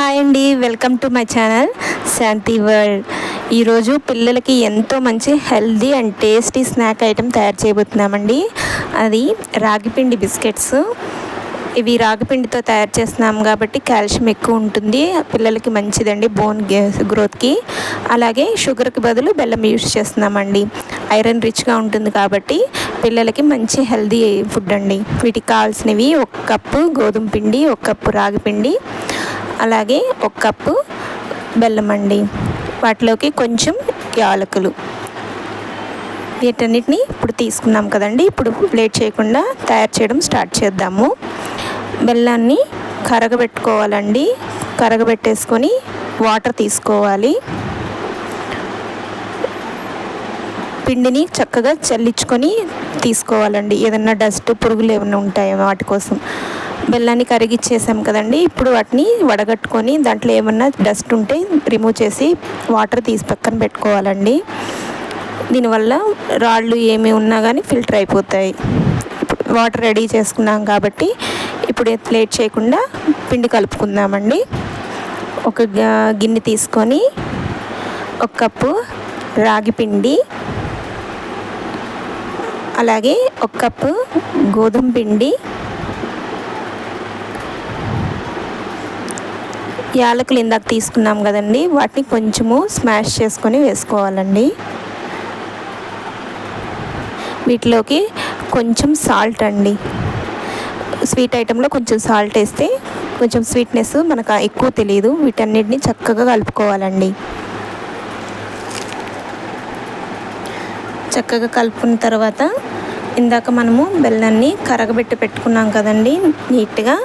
Hi అండి welcome to my channel Shanti world. ఈరోజు పిల్లలకి ఎంతో మంచి healthy and tasty snack item తయారు చేయబోతున్నామండి. అది రాగిపిండి బిస్కెట్స్. ఇవి రాగిపిండితో తయారు చేస్తున్నాం కాబట్టి కాల్షియం ఎక్కువ ఉంటుంది. పిల్లలకి మంచిదండి బోన్ గ్రోత్కి. అలాగే షుగర్కి బదులు బెల్లం యూస్ చేస్తున్నామండి. ఐరన్ రిచ్గా ఉంటుంది కాబట్టి పిల్లలకి మంచి హెల్దీ ఫుడ్ అండి. వీటికి కావాల్సినవి ఒక కప్పు గోధుమ పిండి ఒక కప్పు రాగిపిండి అలాగే ఒక కప్పు బెల్లం అండి. వాటిలోకి కొంచెం యాలకులు. వీటన్నిటిని ఇప్పుడు తీసుకున్నాం కదండి. ఇప్పుడు లేట్ చేయకుండా తయారు చేయడం స్టార్ట్ చేద్దాము. బెల్లాన్ని కరగబెట్టుకోవాలండి. కరగబెట్టేసుకొని వాటర్ తీసుకోవాలి. పిండిని చక్కగా చల్లించుకొని తీసుకోవాలండి. ఏదన్నా డస్ట్ పురుగులు ఏమైనా ఉంటాయో వాటి కోసం? బెల్లాన్ని కరిగిచ్చేసాం కదండి. ఇప్పుడు వాటిని వడగట్టుకొని దాంట్లో ఏమన్నా డస్ట్ ఉంటే రిమూవ్ చేసి వాటర్ తీసి పక్కన పెట్టుకోవాలండి. దీనివల్ల రాళ్ళు ఏమి ఉన్నా కానీ ఫిల్టర్ అయిపోతాయి. వాటర్ రెడీ చేసుకున్నాం కాబట్టి ఇప్పుడు లేట్ చేయకుండా పిండి కలుపుకుందామండి. ఒక గిన్నె తీసుకొని ఒక కప్పు రాగి పిండి అలాగే ఒక కప్పు గోధుమ పిండి యాలకులు ఇందాక తీసుకున్నాం కదండి. వాటిని కొంచెము స్మాష్ చేసుకొని వేసుకోవాలండి. వీటిలోకి కొంచెం సాల్ట్ అండి. స్వీట్ ఐటెంలో కొంచెం సాల్ట్ వేస్తే కొంచెం స్వీట్నెస్ మనకు ఎక్కువ తెలియదు వీటన్నిటిని చక్కగా కలుపుకోవాలండి. చక్కగా కలుపుకున్న తర్వాత ఇందాక మనము బెల్లాన్ని కరగబెట్టి పెట్టుకున్నాం కదండి. నీట్గా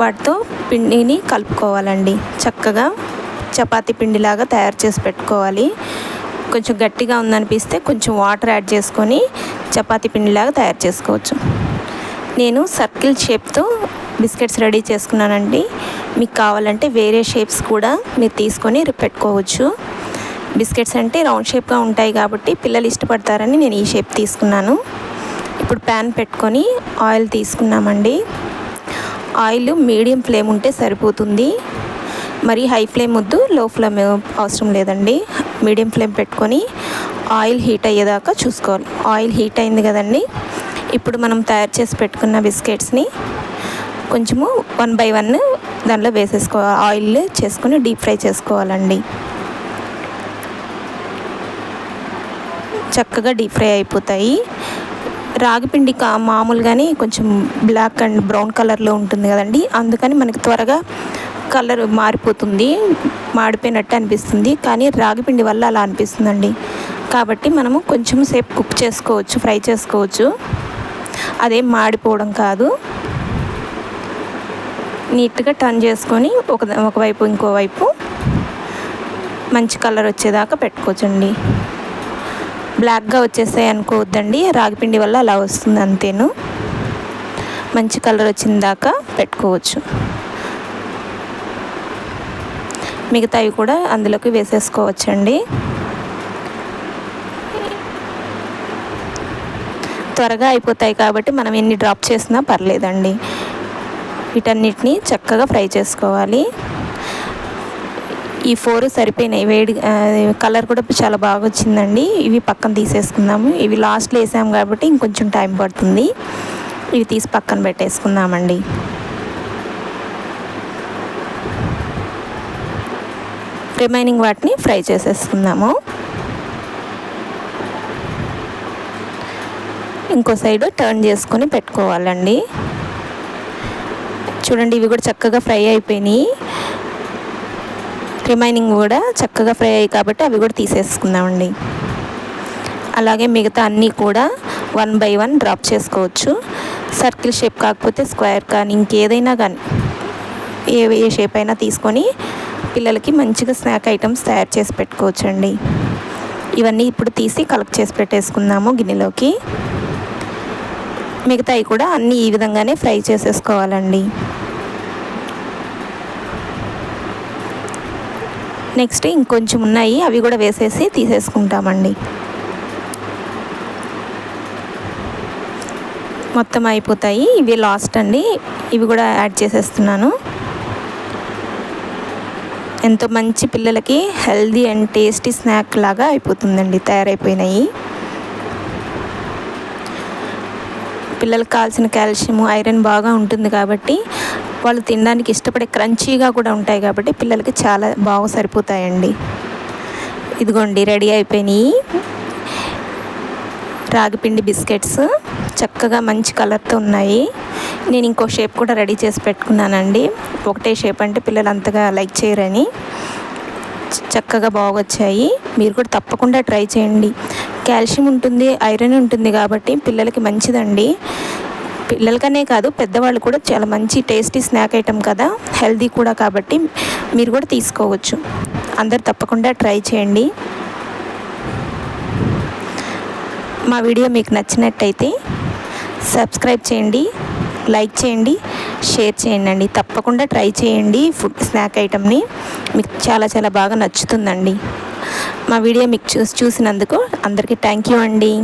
వాటితో పిండిని కలుపుకోవాలండి. చక్కగా చపాతీ పిండిలాగా తయారు చేసి పెట్టుకోవాలి. కొంచెం గట్టిగా ఉందనిపిస్తే కొంచెం వాటర్ యాడ్ చేసుకొని చపాతీ పిండిలాగా తయారు చేసుకోవచ్చు. నేను సర్కిల్ షేప్తో బిస్కెట్స్ రెడీ చేసుకున్నానండి. మీకు కావాలంటే వేరే షేప్స్ కూడా మీరు తీసుకొని పెట్టుకోవచ్చు. బిస్కెట్స్ అంటే రౌండ్ షేప్గా ఉంటాయి కాబట్టి పిల్లలు ఇష్టపడతారని నేను ఈ షేప్ తీసుకున్నాను. ఇప్పుడు ప్యాన్ పెట్టుకొని ఆయిల్ తీసుకున్నామండి. ఆయిల్ మీడియం ఫ్లేమ్ ఉంటే సరిపోతుంది. మరి హై ఫ్లేమ్ వద్దు లో ఫ్లేమ్ అవసరం లేదండి. మీడియం ఫ్లేమ్ పెట్టుకొని ఆయిల్ హీట్ అయ్యేదాకా చూసుకోవాలి. ఆయిల్ హీట్ అయింది కదండి. ఇప్పుడు మనం తయారు చేసి పెట్టుకున్న బిస్కెట్స్ని కొంచెము వన్ బై వన్ దాంట్లో వేసేసుకో ఆయిల్ చేసుకొని డీప్ ఫ్రై చేసుకోవాలండి. చక్కగా డీప్ ఫ్రై అయిపోతాయి. రాగిపిండి కా మామూలుగానే కొంచెం బ్లాక్ అండ్ బ్రౌన్ కలర్లో ఉంటుంది కదండి. అందుకని మనకి త్వరగా కలర్ మారిపోతుంది మాడిపోయినట్టు అనిపిస్తుంది. కానీ రాగిపిండి వల్ల అలా అనిపిస్తుందండి. కాబట్టి మనము కొంచెం సేపు కుక్ చేసుకోవచ్చు ఫ్రై చేసుకోవచ్చు. అదేం మాడిపోవడం కాదు. నీట్గా టర్న్ చేసుకొని ఒక ఒకవైపు ఇంకోవైపు మంచి కలర్ వచ్చేదాకా పెట్టుకోవచ్చండి. బ్లాక్గా వచ్చేస్తాయి అనుకోవద్దండి. రాగిపిండి వల్ల అలా వస్తుంది అంతేను. మంచి కలర్ వచ్చిన దాకా పెట్టుకోవచ్చు. మిగతావి కూడా అందులోకి వేసేసుకోవచ్చండి. త్వరగా అయిపోతాయి కాబట్టి మనం ఎన్ని డ్రాప్ చేసినా పర్లేదండి. వీటన్నిటిని చక్కగా ఫ్రై చేసుకోవాలి. ఈ ఫోర్ సరిపోయినాయి. వేడి కలర్ కూడా చాలా బాగా వచ్చిందండి ఇవి పక్కన తీసేసుకుందాము. ఇవి లాస్ట్లో వేసాము కాబట్టి ఇంకొంచెం టైం పడుతుంది. ఇవి తీసి పక్కన పెట్టేసుకుందామండి. రిమైనింగ్ వాటిని ఫ్రై చేసేసుకుందాము. ఇంకో సైడ్ టర్న్ చేసుకొని పెట్టుకోవాలండి. చూడండి ఇవి కూడా చక్కగా ఫ్రై అయిపోయినాయి. రిమైనింగ్ కూడా చక్కగా ఫ్రై అయ్యాయి కాబట్టి అవి కూడా తీసేసుకుందామండి. అలాగే మిగతా అన్నీ కూడా వన్ బై వన్ డ్రాప్ చేసుకోవచ్చు. సర్కిల్ షేప్ కాకపోతే స్క్వేర్ కానీ ఇంకేదైనా కానీ ఏ ఏ షేప్ అయినా తీసుకొని పిల్లలకి మంచిగా స్నాక్ ఐటమ్స్ తయారు చేసి పెట్టుకోవచ్చండి. ఇవన్నీ ఇప్పుడు తీసి కలెక్ట్ చేసి పెట్టేసుకుందాము గిన్నెలోకి. మిగతాయి కూడా అన్నీ ఈ విధంగానే ఫ్రై చేసేసుకోవాలండి. నెక్స్ట్ ఇంకొంచెం ఉన్నాయి అవి కూడా వేసేసి తీసేసుకుంటామండి. మొత్తం అయిపోతాయి. ఇవి లాస్ట్ అండి. ఇవి కూడా యాడ్ చేసేస్తున్నాను. ఎంతో మంచి పిల్లలకి హెల్దీ అండ్ టేస్టీ స్నాక్ లాగా అయిపోతుందండి తయారైపోయినాయి. పిల్లలకు కావాల్సిన కాల్షియం ఐరన్ బాగా ఉంటుంది కాబట్టి వాళ్ళు తినడానికి ఇష్టపడే క్రంచీగా కూడా ఉంటాయి కాబట్టి పిల్లలకి చాలా బాగా సరిపోతాయండి. ఇదిగోండి రెడీ అయిపోయినాయి. రాగిపిండి బిస్కెట్స్ చక్కగా మంచి కలర్తో ఉన్నాయి. నేను ఇంకో షేప్ కూడా రెడీ చేసి పెట్టుకున్నానండి. ఒకటే షేప్ అంటే పిల్లలు అంతగా లైక్ చేయరని. చక్కగా బాగొచ్చాయి మీరు కూడా తప్పకుండా ట్రై చేయండి. కాల్షియం ఉంటుంది ఐరన్ ఉంటుంది కాబట్టి పిల్లలకి మంచిదండి. పిల్లలకనే కాదు పెద్దవాళ్ళు కూడా చాలా మంచి టేస్టీ స్నాక్ ఐటమ్ కదా. హెల్దీ కూడా కాబట్టి మీరు కూడా తీసుకోవచ్చు. అందరు తప్పకుండా ట్రై చేయండి. మా వీడియో మీకు నచ్చినట్టయితే సబ్స్క్రైబ్ చేయండి లైక్ చేయండి షేర్ చేయండి తప్పకుండా ట్రై చేయండి ఫుడ్ స్నాక్ ఐటమ్ని. మీకు చాలా చాలా బాగా నచ్చుతుందండి. మా వీడియో మీకు చూసి చూసినందుకు అందరికీ థ్యాంక్ యూ అండి.